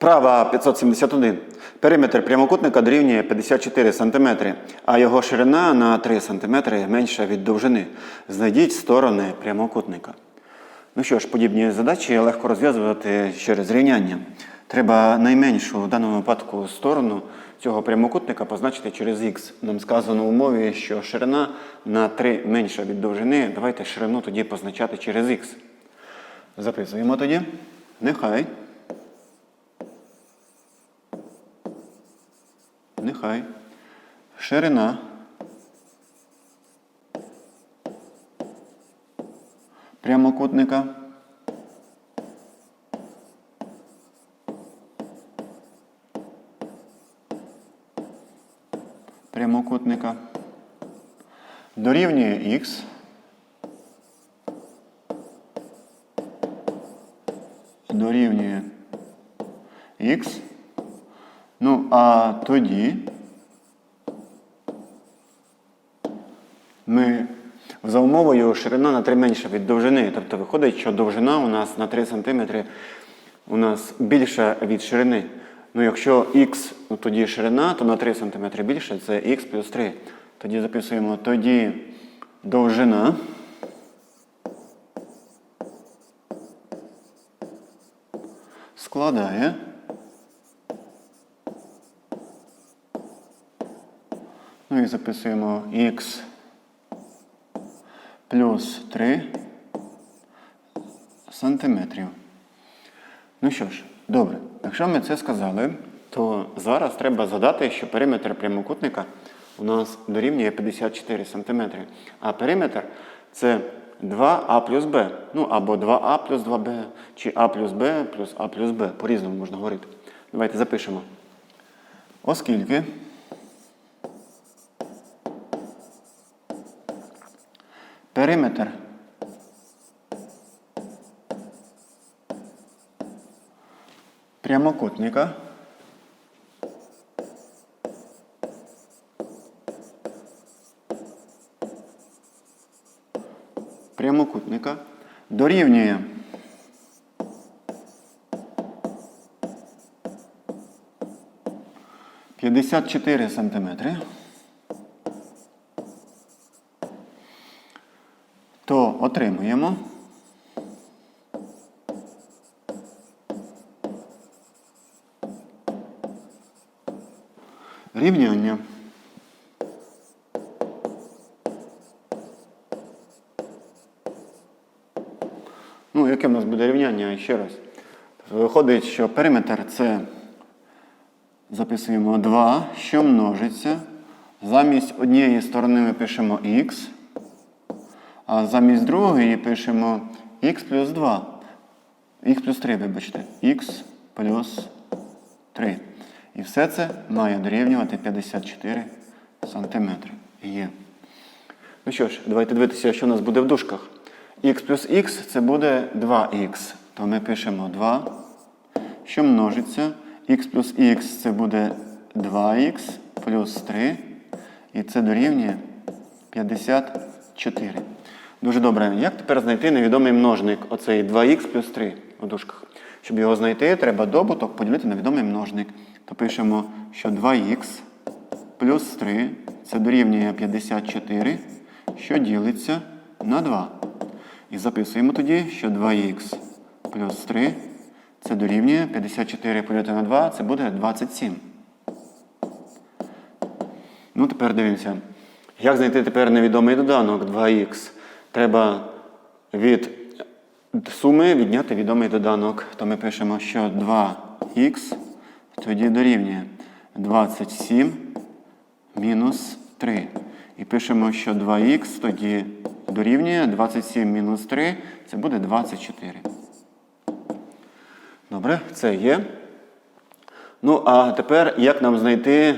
Вправа 571. Периметр прямокутника дорівнює 54 см, а його ширина на 3 см менша від довжини. Знайдіть сторони прямокутника. Ну що ж, подібні задачі легко розв'язувати через рівняння. Треба найменшу в даному випадку сторону цього прямокутника позначити через х. Нам сказано в умові, що ширина на 3 менша від довжини. Давайте ширину тоді позначати через х. Записуємо тоді. Нехай. Нехай. Ширина. Прямокутника. Прямокутника. Дорівнює х. Дорівнює х. Тоді ми за умовою ширина на 3 менша від довжини. Тобто виходить, що довжина у нас на 3 см у нас більша від ширини. Ну, якщо х, ну, тоді ширина, то на 3 см більше це х плюс 3. Тоді записуємо тоді довжина. Складає. Ну і записуємо х плюс 3 сантиметрів. Ну що ж, добре. Якщо ми це сказали, то зараз треба згадати, що периметр прямокутника у нас дорівнює 54 см. А периметр це 2а плюс b. Ну або 2а плюс 2b, чи а плюс b плюс а плюс b. По-різному можна говорити. Давайте запишемо. Оскільки периметр. Прямокутника. Прямокутника. Дорівнює. П'ятдесят чотири сантиметри. То отримуємо рівняння. Ну, яке в нас буде рівняння ще раз? Виходить, що периметр це записуємо 2, що множиться. Замість однієї сторони ми пишемо х. А замість другої пишемо х плюс 2. х плюс 3, вибачте. х плюс 3. І все це має дорівнювати 54 сантиметри. Є. Ну що ж, давайте дивитися, що у нас буде в дужках. х плюс х це буде 2х. То ми пишемо 2, що множиться. х плюс х це буде 2х плюс 3. І це дорівнює 54. Дуже добре. Як тепер знайти невідомий множник, оцей 2х плюс 3 у дужках? Щоб його знайти, треба добуток поділити на відомий множник. То пишемо, що 2х плюс 3 це дорівнює 54, що ділиться на 2. І записуємо тоді, що 2х плюс 3 це дорівнює 54 поділити на 2, це буде 27. Ну, тепер дивимося. Як знайти тепер невідомий доданок 2х? Треба від суми відняти відомий доданок. То ми пишемо, що 2х тоді дорівнює 27 мінус 3. І пишемо, що 2х тоді дорівнює 27 мінус 3, це буде 24. Добре, це є. Ну, а тепер як нам знайти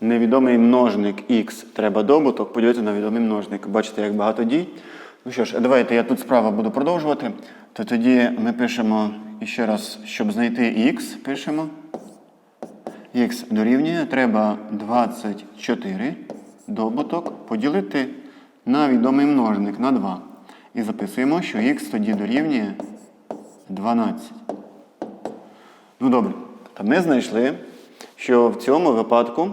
невідомий множник х? Треба добуток поділити на відомий множник. Бачите, як багато дій. Ну що ж, давайте я тут справа буду продовжувати. То тоді ми пишемо ще раз, щоб знайти х, пишемо. х дорівнює, треба 24 добуток поділити на відомий множник на 2. І записуємо, що х тоді дорівнює 12. Ну добре. то ми знайшли, що в цьому випадку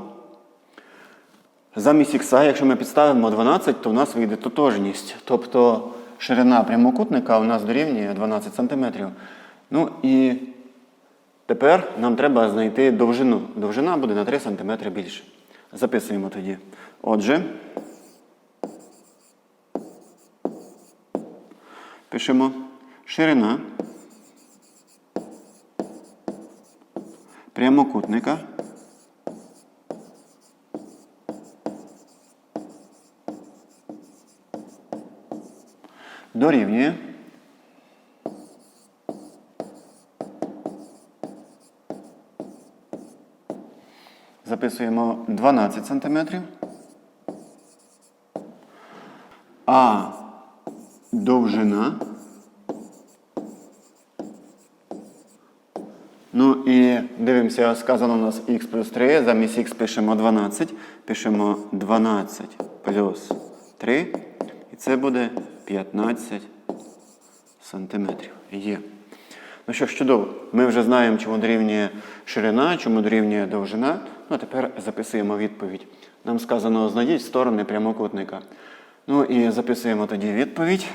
замість х, якщо ми підставимо 12, то в нас вийде тотожність. Тобто ширина прямокутника у нас дорівнює 12 см. Ну і тепер нам треба знайти довжину. Довжина буде на 3 см більше. Записуємо тоді. Отже, пишемо ширина прямокутника дорівнює записуємо 12 см. А довжина. Ну і дивимося, сказано у нас х плюс 3. Замість х пишемо 12. Пишемо 12 плюс 3. І це буде 15 сантиметрів. Є. Ну що ж, чудово. Ми вже знаємо, чому дорівнює ширина, чому дорівнює довжина. Ну, а тепер записуємо відповідь. Нам сказано, знайдіть сторони прямокутника. Ну і записуємо тоді відповідь.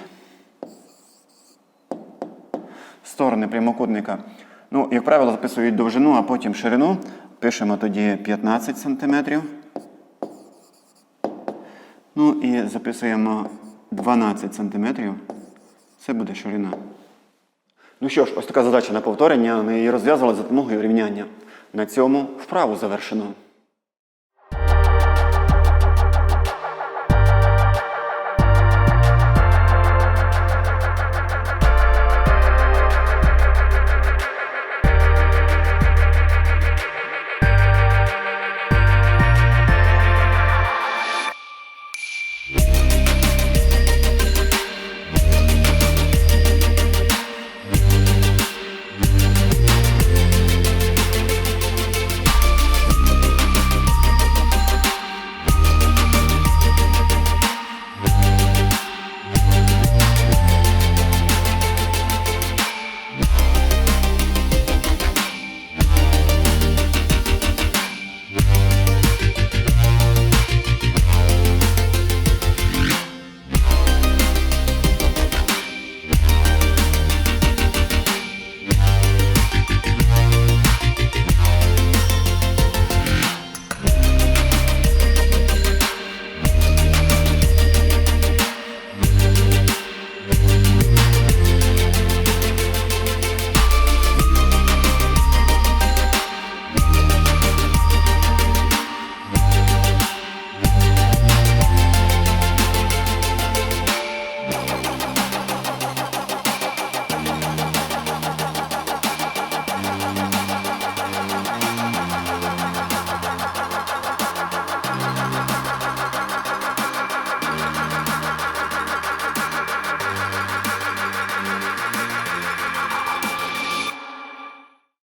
Сторони прямокутника. Ну, як правило, записують довжину, а потім ширину. Пишемо тоді 15 см. Ну і записуємо 12 см. Це буде ширина. Ну що ж, ось така задача на повторення. Ми її розв'язували за допомогою рівняння. На цьому вправу завершено.